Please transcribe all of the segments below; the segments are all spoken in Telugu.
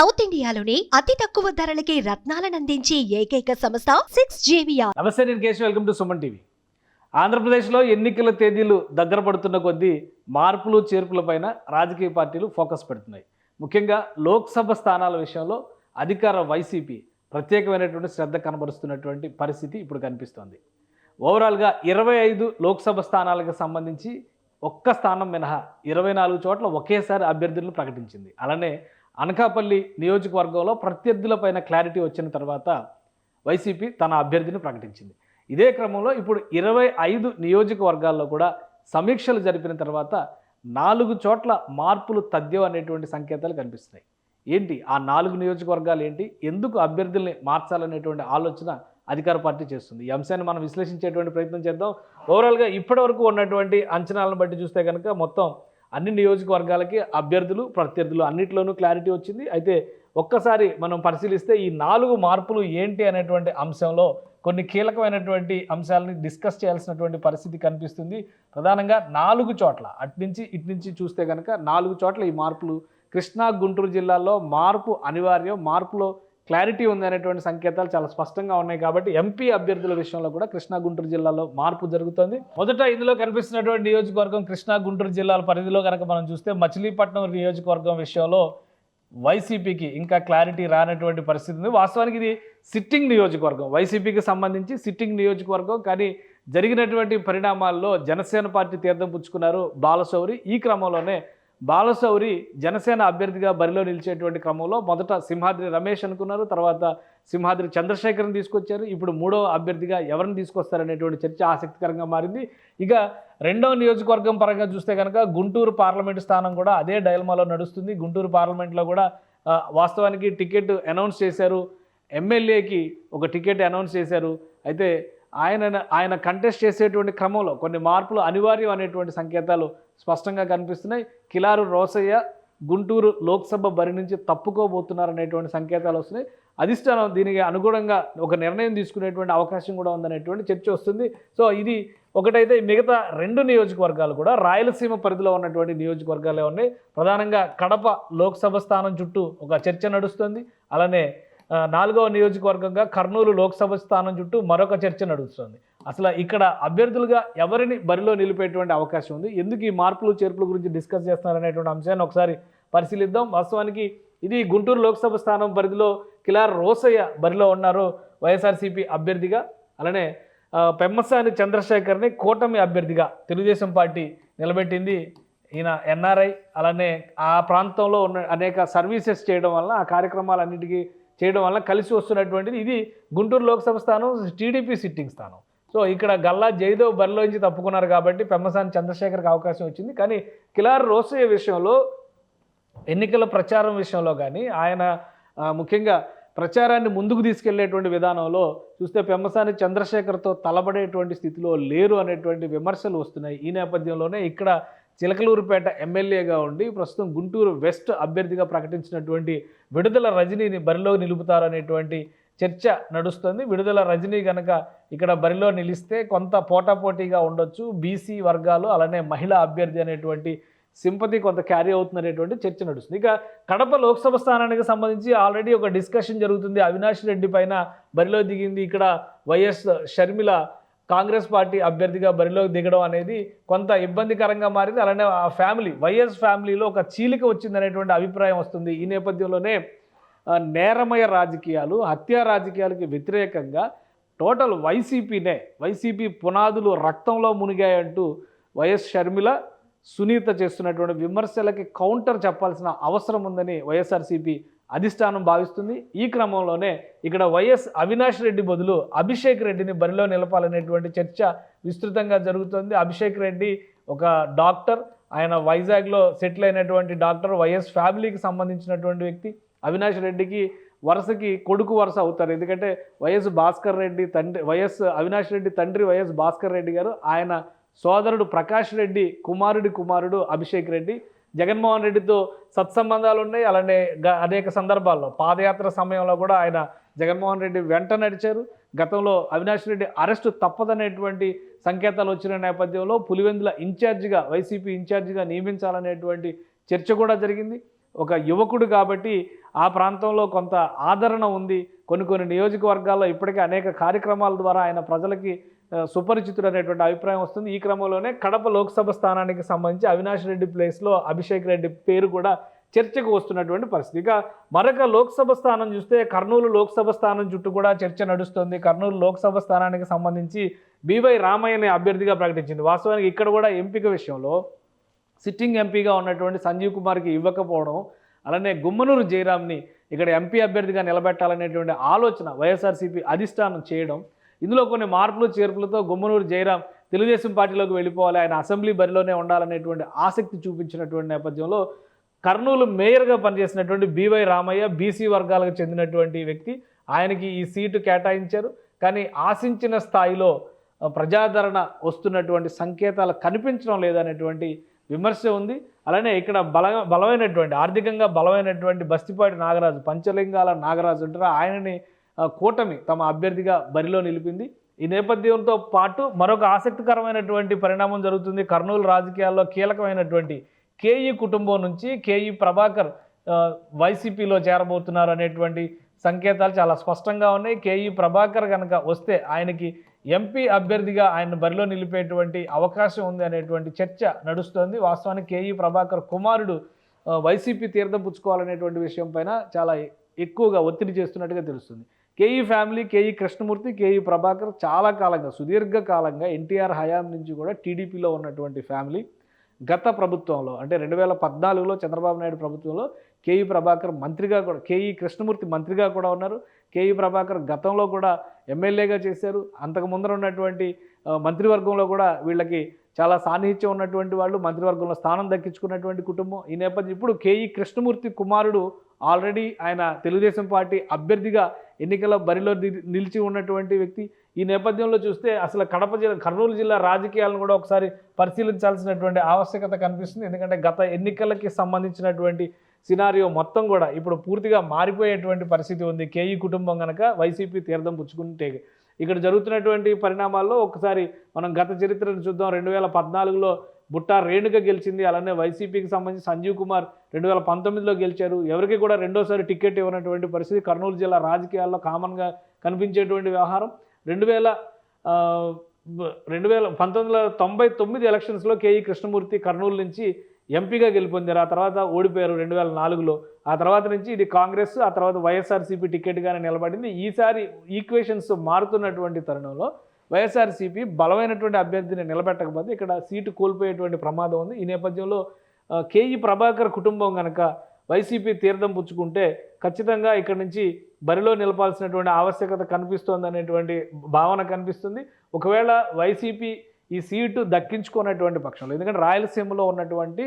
సౌత్ ఇండియాలోనే అతి తక్కువ ధరలకి రత్నాలనందించే ఏకైక సంస్థ సిక్స్ జేవియా నమస్తే నేను Keshav. Welcome to Suman TV. ఆంధ్రప్రదేశ్లో ఎన్నికల తేదీలు దగ్గర పడుతున్న కొద్దీ మార్పులు చేర్పులపైన రాజకీయ పార్టీలు ఫోకస్ పెడుతున్నాయి. ముఖ్యంగా లోక్సభ స్థానాల విషయంలో అధికార వైసీపీ ప్రత్యేకమైనటువంటి శ్రద్ధ కనబరుస్తున్నటువంటి పరిస్థితి ఇప్పుడు కనిపిస్తోంది. ఓవరాల్గా ఇరవై ఐదు లోక్సభ స్థానాలకు సంబంధించి ఒక్క స్థానం మినహా ఇరవై నాలుగు చోట్ల ఒకేసారి అభ్యర్థులను ప్రకటించింది. అలానే అనకాపల్లి నియోజకవర్గంలో ప్రత్యర్థులపైన క్లారిటీ వచ్చిన తర్వాత వైసీపీ తన అభ్యర్థిని ప్రకటించింది. ఇదే క్రమంలో ఇప్పుడు ఇరవై ఐదు నియోజకవర్గాల్లో కూడా సమీక్షలు జరిపిన తర్వాత నాలుగు చోట్ల మార్పులు తథ్యం అనేటువంటి సంకేతాలు కనిపిస్తున్నాయి. ఏంటి? ఆ నాలుగు నియోజకవర్గాలు ఏంటి? ఎందుకు అభ్యర్థుల్ని మార్చాలనేటువంటి ఆలోచన అధికార పార్టీ చేస్తుంది. ఈ అంశాన్ని మనం విశ్లేషించేటువంటి ప్రయత్నం చేద్దాం. ఓవరాల్గా ఇప్పటివరకు ఉన్నటువంటి అంచనాలను బట్టి చూస్తే కనుక మొత్తం అన్ని నియోజకవర్గాలకి అభ్యర్థులు ప్రత్యర్థులు అన్నిట్లోనూ క్లారిటీ వచ్చింది. అయితే ఒక్కసారి మనం పరిశీలిస్తే ఈ నాలుగు మార్పులు ఏంటి అనేటువంటి అంశంలో కొన్ని కీలకమైనటువంటి అంశాలని డిస్కస్ చేయాల్సినటువంటి పరిస్థితి కనిపిస్తుంది. ప్రధానంగా నాలుగు చోట్ల అటు నుంచి ఇటు నుంచి చూస్తే కనుక నాలుగు చోట్ల ఈ మార్పులు. కృష్ణా గుంటూరు జిల్లాల్లో మార్పు అనివార్యం మార్పులో క్లారిటీ ఉంది అనేటువంటి సంకేతాలు చాలా స్పష్టంగా ఉన్నాయి కాబట్టి ఎంపీ అభ్యర్థుల విషయంలో కూడా కృష్ణా గుంటూరు జిల్లాలో మార్పు జరుగుతుంది. మొదట ఇందులో కనిపిస్తున్నటువంటి నియోజకవర్గం కృష్ణా గుంటూరు జిల్లాల పరిధిలో కనుక మనం చూస్తే మచిలీపట్నం నియోజకవర్గం విషయంలో వైసీపీకి ఇంకా క్లారిటీ రానటువంటి పరిస్థితి ఉంది. వాస్తవానికి ఇది సిట్టింగ్ నియోజకవర్గం. వైసీపీకి సంబంధించి సిట్టింగ్ నియోజకవర్గం కానీ జరిగినటువంటి పరిణామాల్లో జనసేన పార్టీ తీర్థం పుచ్చుకున్నారు బాలశౌరి. ఈ క్రమంలోనే బాలశౌరి జనసేన అభ్యర్థిగా బరిలో నిలిచేటువంటి క్రమంలో మొదట సింహాద్రి రమేష్ అనుకున్నారు తర్వాత సింహాద్రి చంద్రశేఖర్ని తీసుకొచ్చారు. ఇప్పుడు మూడో అభ్యర్థిగా ఎవరిని తీసుకొస్తారనేటువంటి చర్చ ఆసక్తికరంగా మారింది. ఇక రెండవ నియోజకవర్గం పరంగా చూస్తే కనుక గుంటూరు పార్లమెంటు స్థానం కూడా అదే డైల్మాలో నడుస్తుంది. గుంటూరు పార్లమెంట్లో కూడా వాస్తవానికి టికెట్ అనౌన్స్ చేశారు. ఎమ్మెల్యేకి ఒక టికెట్ అనౌన్స్ చేశారు. అయితే ఆయన ఆయన కంటెస్ట్ చేసేటువంటి క్రమంలో కొన్ని మార్పులు అనివార్యం అనేటువంటి సంకేతాలు స్పష్టంగా కనిపిస్తున్నాయి. కిలారు రోసయ్య గుంటూరు లోక్సభ బరి నుంచి తప్పుకోబోతున్నారనేటువంటి సంకేతాలు వస్తున్నాయి. అధిష్టానం దీనికి అనుగుణంగా ఒక నిర్ణయం తీసుకునేటువంటి అవకాశం కూడా ఉందనేటువంటి చర్చ వస్తుంది. సో ఇది ఒకటైతే మిగతా రెండు నియోజకవర్గాలు కూడా రాయలసీమ పరిధిలో ఉన్నటువంటి నియోజకవర్గాలే ఉన్నాయి. ప్రధానంగా కడప లోక్సభ స్థానం చుట్టూ ఒక చర్చ నడుస్తుంది. అలానే నాలుగవ నియోజకవర్గంగా కర్నూలు లోక్సభ స్థానం చుట్టూ మరొక చర్చ నడుస్తుంది. అసలు ఇక్కడ అభ్యర్థులుగా ఎవరిని బరిలో నిలిపేటువంటి అవకాశం ఉంది? ఎందుకు ఈ మార్పులు చేర్పుల గురించి డిస్కస్ చేస్తున్నారనేటువంటి అంశాన్ని ఒకసారి పరిశీలిద్దాం. వాస్తవానికి ఇది గుంటూరు లోక్సభ స్థానం పరిధిలో కిలార్ రోసయ్య బరిలో ఉన్నారు వైఎస్ఆర్సీపీ అభ్యర్థిగా. అలానే పెమ్మసాని చంద్రశేఖర్ని కూటమి అభ్యర్థిగా తెలుగుదేశం పార్టీ నిలబెట్టింది ఈయన ఎన్ఆర్ఐ. అలానే ఆ ప్రాంతంలో ఉన్న అనేక సర్వీసెస్ చేయడం వల్ల ఆ కార్యక్రమాలన్నిటికీ చేయడం వల్ల కలిసి వస్తున్నటువంటిది ఇది గుంటూరు లోక్సభ స్థానం టీడీపీ సిట్టింగ్ స్థానం. సో ఇక్కడ గల్లా జయదేవ్ బరిలో నుంచి తప్పుకున్నారు కాబట్టి పెమ్మసాని చంద్రశేఖర్కి అవకాశం వచ్చింది. కానీ కిలార్ రోసయ్య విషయంలో ఎన్నికల ప్రచారం విషయంలో కానీ ఆయన ముఖ్యంగా ప్రచారాన్ని ముందుకు తీసుకెళ్ళేటువంటి విధానంలో చూస్తే పెమ్మసాని చంద్రశేఖర్తో తలబడేటువంటి స్థితిలో లేరు అనేటువంటి విమర్శలు వస్తున్నాయి. ఈ నేపథ్యంలోనే ఇక్కడ చిలకలూరుపేట ఎమ్మెల్యేగా ఉండి ప్రస్తుతం గుంటూరు వెస్ట్ అభ్యర్థిగా ప్రకటించినటువంటి విడుదల రజనీని బరిలో నిలుపుతారనేటువంటి చర్చ నడుస్తుంది. విడుదల రజనీ గనక ఇక్కడ బరిలో నిలిస్తే కొంత పోటాపోటీగా ఉండొచ్చు. బీసీ వర్గాలు అలానే మహిళా అభ్యర్థి అనేటువంటి సింపతి కొంత క్యారీ అవుతుందనేటువంటి చర్చ నడుస్తుంది. ఇక కడప లోక్సభ స్థానానికి సంబంధించి ఆల్రెడీ ఒక డిస్కషన్ జరుగుతుంది. అవినాష్ రెడ్డి పైన బరిలో దిగింది. ఇక్కడ వైఎస్ షర్మిల కాంగ్రెస్ పార్టీ అభ్యర్థిగా బరిలోకి దిగడం అనేది కొంత ఇబ్బందికరంగా మారింది. అలానే ఆ ఫ్యామిలీ వైఎస్ ఫ్యామిలీలో ఒక చీలిక వచ్చిందనేటువంటి అభిప్రాయం వస్తుంది. ఈ నేపథ్యంలోనే నేరమయ రాజకీయాలు హత్యా రాజకీయాలకి వ్యతిరేకంగా టోటల్ వైసీపీనే వైసీపీ పునాదులు రక్తంలో మునిగాయంటూ వైఎస్ షర్మిల సునీత చేస్తున్నటువంటి విమర్శలకి కౌంటర్ చెప్పాల్సిన అవసరం ఉందని వైఎస్ఆర్సీపీ అధిష్టానం భావిస్తుంది. ఈ క్రమంలోనే ఇక్కడ వైఎస్ అవినాష్ రెడ్డి బదులు అభిషేక్ రెడ్డిని బరిలో నిలపాలనేటువంటి చర్చ విస్తృతంగా జరుగుతుంది. అభిషేక్ రెడ్డి ఒక డాక్టర్. ఆయన వైజాగ్లో సెటిల్ అయినటువంటి డాక్టర్ వైఎస్ ఫ్యామిలీకి సంబంధించినటువంటి వ్యక్తి. అవినాష్ రెడ్డికి వరుసకి కొడుకు వరుస అవుతారు. ఎందుకంటే వైఎస్ భాస్కర్ రెడ్డి తండ్రి వైఎస్ అవినాష్ రెడ్డి తండ్రి వైఎస్ భాస్కర్ రెడ్డి గారు. ఆయన సోదరుడు ప్రకాష్ రెడ్డి కుమారుడి కుమారుడు అభిషేక్ రెడ్డి. జగన్మోహన్ రెడ్డితో సత్సంబంధాలు ఉన్నాయి అలానే గ- అనేక సందర్భాల్లో పాదయాత్ర సమయంలో కూడా ఆయన జగన్మోహన్ రెడ్డి వెంట నడిచారు. గతంలో అవినాష్ రెడ్డి అరెస్టు తప్పదనేటువంటి సంకేతాలు వచ్చిన నేపథ్యంలో పులివెందుల ఇన్ఛార్జిగా వైసీపీ ఇన్ఛార్జిగా నియమించాలనేటువంటి చర్చ కూడా జరిగింది. ఒక యువకుడు కాబట్టి ఆ ప్రాంతంలో కొంత ఆదరణ ఉంది. కొన్ని కొన్ని నియోజకవర్గాల్లో ఇప్పటికే అనేక కార్యక్రమాల ద్వారా ఆయన ప్రజలకి సుపరిచితుడు అనేటువంటి అభిప్రాయం వస్తుంది. ఈ క్రమంలోనే కడప లోక్సభ స్థానానికి సంబంధించి అవినాష్ రెడ్డి ప్లేస్లో అభిషేక్ రెడ్డి పేరు కూడా చర్చకు వస్తున్నటువంటి పరిస్థితి. ఇక మరొక లోక్సభ స్థానం చూస్తే కర్నూలు లోక్సభ స్థానం చుట్టూ కూడా చర్చ నడుస్తుంది. కర్నూలు లోక్సభ స్థానానికి సంబంధించి బీవై రామయ్యని అభ్యర్థిగా ప్రకటించింది. వాస్తవానికి ఇక్కడ కూడా ఎంపిక విషయంలో సిట్టింగ్ ఎంపీగా ఉన్నటువంటి సంజీవ్ కుమార్కి ఇవ్వకపోవడం అలానే గుమ్మనూరు జయరామ్ని ఇక్కడ ఎంపీ అభ్యర్థిగా నిలబెట్టాలనేటువంటి ఆలోచన వైఎస్ఆర్సీపీ అధిష్టానం చేయడం ఇందులో కొన్ని మార్పులు చేర్పులతో గుమ్మనూరు జయరాం తెలుగుదేశం పార్టీలోకి వెళ్ళిపోవాలి. ఆయన అసెంబ్లీ బరిలోనే ఉండాలనేటువంటి ఆసక్తి చూపించినటువంటి నేపథ్యంలో కర్నూలు మేయర్గా పనిచేసినటువంటి బీవై రామయ్య బీసీ వర్గాలకు చెందినటువంటి వ్యక్తి ఆయనకి ఈ సీటు కేటాయించారు. కానీ ఆశించిన స్థాయిలో ప్రజాదరణ వస్తున్నటువంటి సంకేతాలు కనిపించడం లేదనేటువంటి విమర్శ ఉంది. అలానే ఇక్కడ బల బలమైనటువంటి ఆర్థికంగా బలమైనటువంటి బస్తిపాటి నాగరాజు పంచలింగాల నాగరాజు ఉంటారు ఆయనని కూటమి తమ అభ్యర్థిగా బరిలో నిలిపింది. ఈ నేపథ్యంతో పాటు మరొక ఆసక్తికరమైనటువంటి పరిణామం జరుగుతుంది. కర్నూలు రాజకీయాల్లో కీలకమైనటువంటి కేఈ కుటుంబం నుంచి కేఈ ప్రభాకర్ వైసీపీలో చేరబోతున్నారు అనేటువంటి సంకేతాలు చాలా స్పష్టంగా ఉన్నాయి. కేఈ ప్రభాకర్ కనుక వస్తే ఆయనకి ఎంపీ అభ్యర్థిగా ఆయన బరిలో నిలిపేటువంటి అవకాశం ఉంది అనేటువంటి చర్చ నడుస్తోంది. వాస్తవానికి కేఈ ప్రభాకర్ కుమారుడు వైసీపీ తీర్థం పుచ్చుకోవాలనేటువంటి విషయం పైన చాలా ఎక్కువగా ఒత్తిడి చేస్తున్నట్టుగా తెలుస్తుంది. KE family KE Krishnamurthy KE Prabhakar చాలా కాలంగా సుదీర్ఘకాలంగా ఎన్టీఆర్ హయాం నుంచి కూడా టీడీపీలో ఉన్నటువంటి ఫ్యామిలీ గత ప్రభుత్వంలో అంటే రెండు వేల పద్నాలుగులో చంద్రబాబు నాయుడు ప్రభుత్వంలో కేఈ ప్రభాకర్ మంత్రిగా కూడా కేఈ కృష్ణమూర్తి మంత్రిగా కూడా ఉన్నారు. కేఈ ప్రభాకర్ గతంలో కూడా ఎమ్మెల్యేగా చేశారు. అంతకు ముందర ఉన్నటువంటి మంత్రివర్గంలో కూడా వీళ్ళకి చాలా సాన్నిహిత్యం ఉన్నటువంటి వాళ్ళు మంత్రివర్గంలో స్థానం దక్కించుకున్నటువంటి కుటుంబం. ఈ నేపథ్యం ఇప్పుడు కేఈ కృష్ణమూర్తి కుమారుడు ఆల్రెడీ ఆయన తెలుగుదేశం పార్టీ అభ్యర్థిగా ఎన్నికల బరిలో నిలిచి ఉన్నటువంటి వ్యక్తి. ఈ నేపథ్యంలో చూస్తే అసలు కడప జిల్లా కర్నూలు జిల్లా రాజకీయాలను కూడా ఒకసారి పరిశీలించాల్సినటువంటి ఆవశ్యకత కనిపిస్తుంది. ఎందుకంటే గత ఎన్నికలకి సంబంధించినటువంటి సినారియో మొత్తం కూడా ఇప్పుడు పూర్తిగా మారిపోయేటువంటి పరిస్థితి ఉంది. కేఈ కుటుంబం కనుక వైసీపీ తీర్థం పుచ్చుకుంటే ఇక్కడ జరుగుతున్నటువంటి పరిణామాల్లో ఒకసారి మనం గత చరిత్రను చూద్దాం. రెండు వేల పద్నాలుగులో బుట్టా రేణుక గెలిచింది. అలానే వైసీపీకి సంబంధించి సంజీవ్ కుమార్ రెండు వేల పంతొమ్మిదిలో గెలిచారు. ఎవరికి కూడా రెండోసారి టికెట్ ఇవ్వనటువంటి పరిస్థితి కర్నూలు జిల్లా రాజకీయాల్లో కామన్గా కనిపించేటువంటి వ్యవహారం. రెండు వేల రెండు వేల పంతొమ్మిది వందల తొంభై తొమ్మిది ఎలక్షన్స్లో కేఈ కృష్ణమూర్తి కర్నూలు నుంచి ఎంపీగా గెలుపొందారు. ఆ తర్వాత ఓడిపోయారు రెండు వేల నాలుగులో. ఆ తర్వాత నుంచి ఇది కాంగ్రెస్ ఆ తర్వాత వైఎస్ఆర్సీపీ టికెట్గానే నిలబడింది. ఈసారి ఈక్వేషన్స్ మారుతున్నటువంటి తరుణంలో వైఎస్ఆర్సీపీ బలమైనటువంటి అభ్యర్థిని నిలబెట్టకపోతే ఇక్కడ సీటు కోల్పోయేటువంటి ప్రమాదం ఉంది. ఈ నేపథ్యంలో కేఈ ప్రభాకర్ కుటుంబం కనుక వైసీపీ తీర్థం పుచ్చుకుంటే ఖచ్చితంగా ఇక్కడ నుంచి బరిలో నిలపాల్సినటువంటి ఆవశ్యకత కనిపిస్తోంది అనేటువంటి భావన కనిపిస్తుంది. ఒకవేళ వైసీపీ ఈ సీటు దక్కించుకున్నటువంటి పక్షంలో ఎందుకంటే రాయలసీమలో ఉన్నటువంటి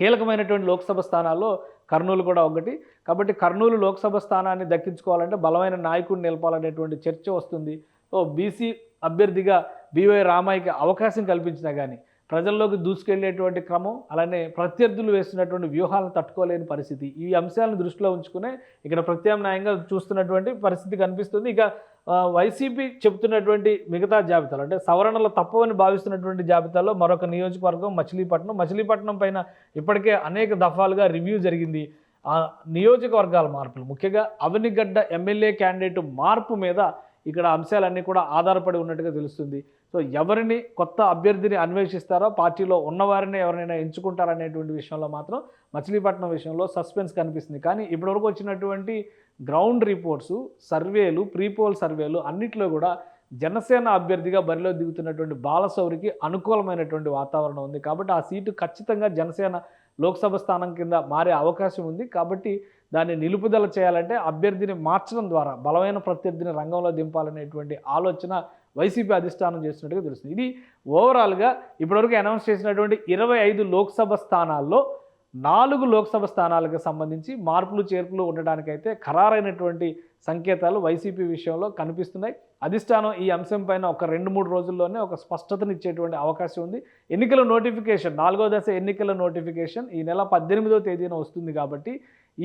కీలకమైనటువంటి లోక్సభ స్థానాల్లో కర్నూలు కూడా ఒకటి. కాబట్టి కర్నూలు లోక్సభ స్థానాన్ని దక్కించుకోవాలంటే బలమైన నాయకుడిని నిలపాలనేటువంటి చర్చ వస్తుంది. సో బీసీ అభ్యర్థిగా బీవై రామయ్యకి అవకాశం కల్పించినా కానీ ప్రజల్లోకి దూసుకెళ్ళేటువంటి క్రమం అలానే ప్రత్యర్థులు వేస్తున్నటువంటి వ్యూహాలను తట్టుకోలేని పరిస్థితి. ఈ అంశాలను దృష్టిలో ఉంచుకునే ఇక్కడ ప్రత్యామ్నాయంగా చూస్తున్నటువంటి పరిస్థితి కనిపిస్తుంది. ఇక వైసీపీ చెబుతున్నటువంటి మిగతా జాబితాలు అంటే సవరణలు తప్పవని భావిస్తున్నటువంటి జాబితాలో మరొక నియోజకవర్గం మచిలీపట్నం. మచిలీపట్నం పైన ఇప్పటికే అనేక దఫాలుగా రివ్యూ జరిగింది. ఆ నియోజకవర్గాల మార్పులు. ముఖ్యంగా అవనిగడ్డ ఎమ్మెల్యే క్యాండిడేట్ మార్పు మీద ఇక్కడ అంశాలన్నీ కూడా ఆధారపడి ఉన్నట్టుగా తెలుస్తుంది. సో ఎవరిని కొత్త అభ్యర్థిని అన్వేషిస్తారో పార్టీలో ఉన్నవారిని ఎవరినైనా ఎంచుకుంటారనేటువంటి విషయంలో మాత్రం మచిలీపట్నం విషయంలో సస్పెన్స్ కనిపిస్తుంది. కానీ ఇప్పటివరకు వచ్చినటువంటి గ్రౌండ్ రిపోర్ట్స్ సర్వేలు ప్రీపోల్ సర్వేలు అన్నిట్లో కూడా జనసేన అభ్యర్థిగా బరిలో దిగుతున్నటువంటి బాలసౌరికి అనుకూలమైనటువంటి వాతావరణం ఉంది. కాబట్టి ఆ సీటు ఖచ్చితంగా జనసేన లోక్సభ స్థానం కింద మారే అవకాశం ఉంది. కాబట్టి దాన్ని నిలుపుదల చేయాలంటే అభ్యర్థిని మార్చడం ద్వారా బలమైన ప్రత్యర్థిని రంగంలో దింపాలనేటువంటి ఆలోచన వైసీపీ అధిష్టానం చేస్తున్నట్టుగా తెలుస్తుంది. ఇది ఓవరాల్గా ఇప్పటివరకు అనౌన్స్ చేసినటువంటి ఇరవై ఐదు లోక్సభ స్థానాల్లో నాలుగు లోక్సభ స్థానాలకు సంబంధించి మార్పులు చేర్పులు ఉండడానికైతే ఖరారైనటువంటి సంకేతాలు వైసీపీ విషయంలో కనిపిస్తున్నాయి. అధిష్టానం ఈ అంశం పైన ఒక రెండు మూడు రోజుల్లోనే ఒక స్పష్టతనిచ్చేటువంటి అవకాశం ఉంది. ఎన్నికల నోటిఫికేషన్ నాలుగో దశ ఎన్నికల నోటిఫికేషన్ ఈ నెల పద్దెనిమిదో తేదీన వస్తుంది కాబట్టి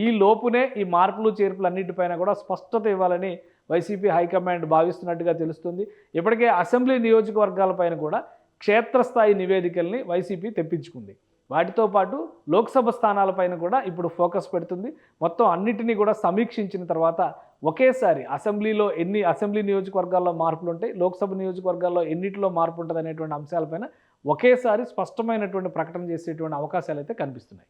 ఈ లోపునే ఈ మార్పులు చేర్పులు అన్నిటిపైన కూడా స్పష్టత ఇవ్వాలని వైసీపీ హైకమాండ్ భావిస్తున్నట్టుగా తెలుస్తుంది. ఇప్పటికే అసెంబ్లీ నియోజకవర్గాలపైన కూడా క్షేత్రస్థాయి నివేదికల్ని వైసీపీ తెప్పించుకుంది. వాటితో పాటు లోక్సభ స్థానాలపైన కూడా ఇప్పుడు ఫోకస్ పెడుతుంది. మొత్తం అన్నిటినీ కూడా సమీక్షించిన తర్వాత ఒకేసారి అసెంబ్లీలో ఎన్ని అసెంబ్లీ నియోజకవర్గాల్లో మార్పులు ఉంటాయి లోక్సభ నియోజకవర్గాల్లో ఎన్నిటిలో మార్పు ఉంటుంది అనేటువంటి అంశాలపైన ఒకేసారి స్పష్టమైనటువంటి ప్రకటన చేసేటువంటి అవకాశాలు అయితే కనిపిస్తున్నాయి.